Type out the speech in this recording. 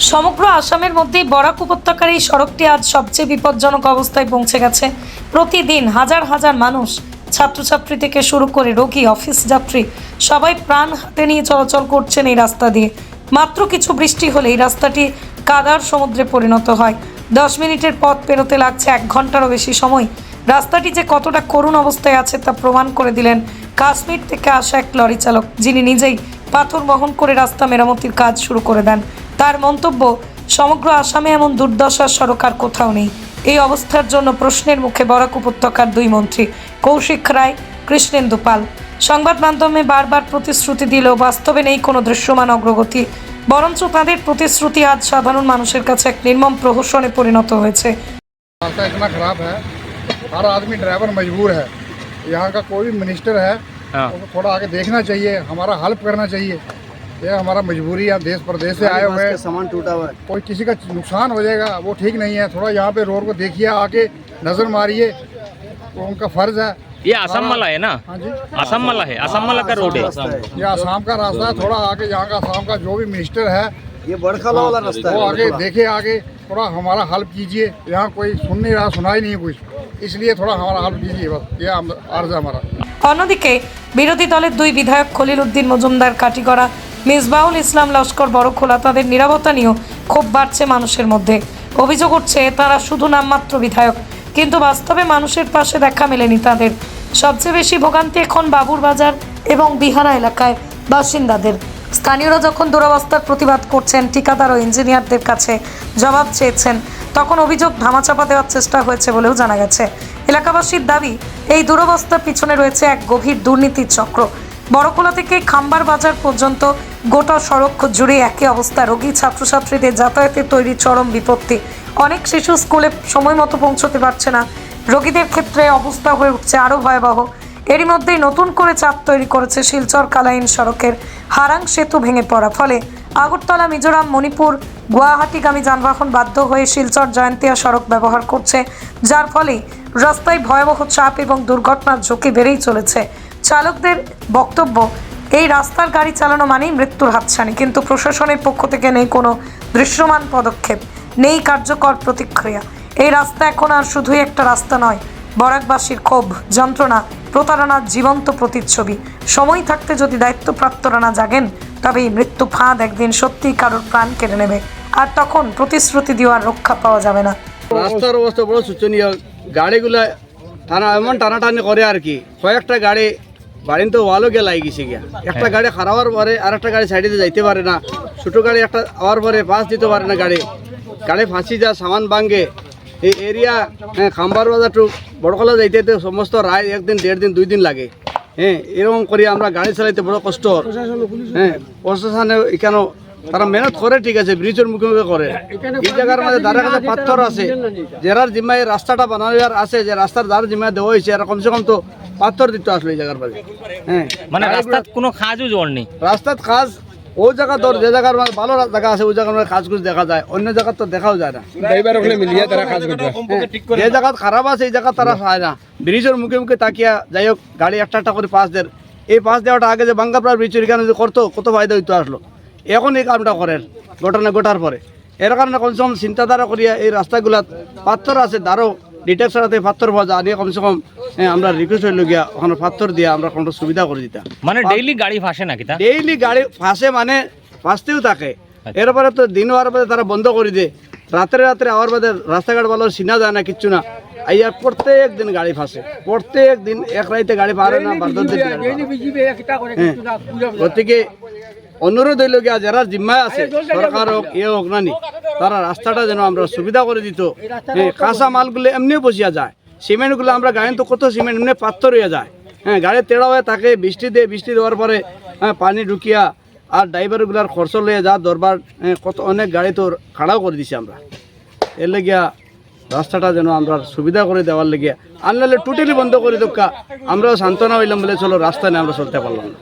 সমগ্র আসামের মধ্যে বরাক উপত্যকার এই সড়কটি আজ সবচেয়ে বিপজ্জনক অবস্থায় পৌঁছে গেছে। প্রতিদিন হাজার হাজার মানুষ ছাত্রছাত্রী থেকে শুরু করে রোগী, অফিস যাত্রী সবাই প্রাণ হাতে নিয়ে চলাচল করছেন এই রাস্তা দিয়ে। মাত্র কিছু বৃষ্টি হলে এই রাস্তাটি কাদার সমুদ্রে পরিণত হয়। দশ মিনিটের পথ পেরোতে লাগছে এক ঘন্টারও বেশি সময়। রাস্তাটি যে কতটা করুণ অবস্থায় আছে তা প্রমাণ করে দিলেন কাশ্মীর থেকে আসা এক লরি চালক যিনি নিজেই পাথর বহন করে রাস্তা মেরামতির কাজ শুরু করে দেন। তার মন্তব্য সমগ্র আসামে এমন দুর্দশার সড়ক আর কোথাও নেই এই অবস্থার জন্য প্রশ্নের মুখে বরাক উপত্যকার দুই মন্ত্রী কৌশিক রায় কৃষ্ণেন্দু পাল সংবাদ মাধ্যমে বারবার প্রতিশ্রুতি দিলেও বাস্তবে নেই কোনো দৃশ্যমান অগ্রগতি বরঞ্চ তাদের প্রতিশ্রুতি আজ সাধারণ মানুষের কাছে এক নির্মম প্রহসনে পরিণত হয়েছে रास्ता इतना खराब है हर आदमी ड्राइवर मजबूर है यहाँ का कोई भी मिनिस्टर है हाँ। उसको थोड़ा आगे देखना चाहिए हमारा हेल्प करना चाहिए ये हमारा मजबूरी है देश प्रदेश से आए हुए हैं सामान टूटा हुआ है कोई किसी का नुकसान हो जाएगा वो ठीक नहीं है थोड़ा यहाँ पे रोड को देखिए आके नज़र मारिए वो उनका फ़र्ज़ है ये असम वाला है ना हाँ जी असम वाला है असम वाला का रोड है ये आसाम का रास्ता है थोड़ा आगे यहाँ का आसाम का जो भी मिनिस्टर है ये बड़खला वाला रास्ता वो है आगे बड़खला। देखे आगे थोड़ा हमारा हेल्प कीजिए यहाँ कोई सुन नहीं रहा सुनाई नहीं कुछ इसलिए थोड़ा हमारा हेल्प कीजिए बस ये हम- अर्ज है हमारा অন্যদিকে বিরোধী দলের দুই বিধায়ক খলিল উদ্দিন মজুমদার কাটিগড়া মিসবাউল ইসলাম লস্কর বড়খোলা তাদের নিরাপত্তা নিয়েও ক্ষোভ বাড়ছে মানুষের মধ্যে। অভিযোগ উঠছে, তারা শুধু নামমাত্র বিধায়ক, কিন্তু বাস্তবে মানুষের পাশে দেখা মেলেনি তাদের। সবচেয়ে বেশি ভোগান্তি এখন বাবুর বাজার এবং বিহারা এলাকায় বাসিন্দাদের। স্থানীয়রা যখন দুরবস্থার প্রতিবাদ করছেন, ঠিকাদার ও ইঞ্জিনিয়ারদের কাছে জবাব চেয়েছেন, তখন অভিযোগ ধামাচাপা দেওয়ার চেষ্টা হয়েছে বলেও জানা গেছে। এলাকাবাসীর দাবি, এই দুরবস্থার পিছনে রয়েছে এক গভীর দুর্নীতির চক্র। বড়কোলা থেকে খাম্বার বাজার পর্যন্ত গোটা সড়ক জুড়ে একই অবস্থা। রোগী, ছাত্রছাত্রীদের যাতায়াতে তৈরি চরম বিপত্তি। অনেক শিশু স্কুলে সময় মতো পৌঁছতে পারছে না। রোগীদের ক্ষেত্রে অবস্থা হয়ে উঠছে আরও ভয়াবহ। এরই মধ্যেই নতুন করে চাপ তৈরি করেছে শিলচর কালাইন সড়কের হারাং সেতু ভেঙে পড়া। ফলে আগরতলা, মিজোরাম, মণিপুর, গুয়াহাটিগামী যানবাহন বাধ্য হয়ে শিলচর জয়ন্তিয়া সড়ক ব্যবহার করছে। যার ফলে রাস্তায় ভয়াবহ চাপ এবং দুর্ঘটনার ঝুঁকি বেড়েই চলেছে। চালকদের বক্তব্য, এই রাস্তার গাড়ি চালানো মানেই মৃত্যুর হাতছানি। কিন্তু প্রশাসনের পক্ষ থেকে নেই কোনো দৃশ্যমান পদক্ষেপ, নেই কার্যকর প্রতিক্রিয়া। এই রাস্তা এখন আর শুধুই একটা রাস্তা নয়, বরাকবাসীর ক্ষোভ, যন্ত্রণা, প্রতারণার জীবন্ত প্রতিচ্ছবি। সময় থাকতে যদি দায়িত্বপ্রাপ্তরা না জাগেন তবে এই মৃত্যু ফাঁদ একদিন সত্যিই কারোর প্রাণ কেড়ে নেবে। আর তখন প্রতিশ্রুতি দেওয়ার রক্ষা পাওয়া যাবে না। রাস্তার অবস্থা বড় শোচনীয়। গাড়িগুলা টানা, এমন টানাটানি করে আর কি। কয়েকটা গাড়ি বাড়িতে তো ওয়ালও গিয়ে লাগি গেছে গিয়া। একটা গাড়ি খারাপের পরে আর একটা গাড়ি সাইডে যাইতে পারে না। ছোটো গাড়ি একটা আওয়ার পরে পাস দিতে পারে না গাড়ি। গাড়ি ফাঁসি যা সামান ভাঙ্গে এই এরিয়া হ্যাঁ খাম্বার বাজার টু বড়কলা যাইতে সমস্ত রায় একদিন দেড় দিন দুই দিন লাগে। হ্যাঁ এরকম করে আমরা গাড়ি চালাইতে বড় কষ্ট। হ্যাঁ প্রশাসনে এখানে তারা মেহনত করে ঠিক আছে ব্রিজের মুখে মুখে করে এই জায়গার মধ্যে দ্বারা কাছে পাথর আছে যারার জিম্মায় রাস্তাটা বানানোর আছে যে রাস্তার দ্বার জিম্মায় দেওয়া হয়েছে আর কমসে কম তো পাথর দিতে আসলো এই জায়গার মধ্যে হ্যাঁ। মানে রাস্তাত কোনো কাজও জোর নেই। রাস্তার কাজ ও জায়গা তোর যে জায়গার মধ্যে ভালো জায়গা আছে ওই জায়গার মধ্যে কাজ কুছ দেখা যায় অন্য জায়গা তো দেখাও যায় না। হ্যাঁ, যে জায়গা খারাপ আছে এই জায়গা তারা পায় না। ব্রিজের মুখে মুখে তাকিয়া যাই হোক গাড়ি একটা একটা করে পাস দেয় এই পাস দেওয়াটা আগে যে বাঙ্গাপাড়ার ব্রিজের এখানে যে করতো কত ফায়দা হইতো আসলো। এখন এই কামটা করেন ঘটনা ঘটার পরে। এর কারণে কমসে কম চিন্তাধারা করিয়া এই রাস্তাগুলা পাথর আছে দারো ডিটেকশন আছে পাথর পাওয়া যায় আনিয়ে কমসে কম আমরা রিকোয়েস্ট হইল গিয়া ওখানে পাথর দিয়ে আমরা কোনো সুবিধা করে দিতাম। মানে ডেইলি গাড়ি ফাঁসে নাকি ডেইলি গাড়ি ফাঁসে মানে ফাঁসতেও থাকে। এরপরে তো দিন হওয়ার বাদে তারা বন্ধ করে দেয়। রাত্রে রাত্রে আওয়ার বাদে রাস্তাঘাট ভালো চিনা যায় না কিচ্ছু না। আইয়া প্রত্যেক দিন গাড়ি ফাঁসে। প্রত্যেক দিন এক রাইতে পারে না গাড়ি পারে না। হ্যাঁ। গতিকে অনুরোধ হইল গিয়া যারা জিম্মায় আছে সরকার হোক ইয়ে হোক নানি তারা রাস্তাটা যেন আমরা সুবিধা করে দিত। কাঁচা মালগুলো এমনিও বসিয়া যায়। সিমেন্টগুলো আমরা গাড়ি তো কত সিমেন্ট এমনি পাথর হয়ে যায়। হ্যাঁ গাড়ি তেড়া হয়ে তাকে বৃষ্টি দিয়ে বৃষ্টি দেওয়ার পরে হ্যাঁ পানি ঢুকিয়া আর ড্রাইভারগুলার খরচ লইয়া যা দরবার হ্যাঁ, কত অনেক গাড়ি তোর খাড়াও করে দিছি আমরা। এর লেগিয়া রাস্তাটা যেন আমরা সুবিধা করে দেওয়ার লেগিয়া। আনলে টোটালি বন্ধ করে দোকা আমরাও সান্ত্বনা হইলাম বলে চলো রাস্তা নিয়ে আমরা চলতে পারলাম না।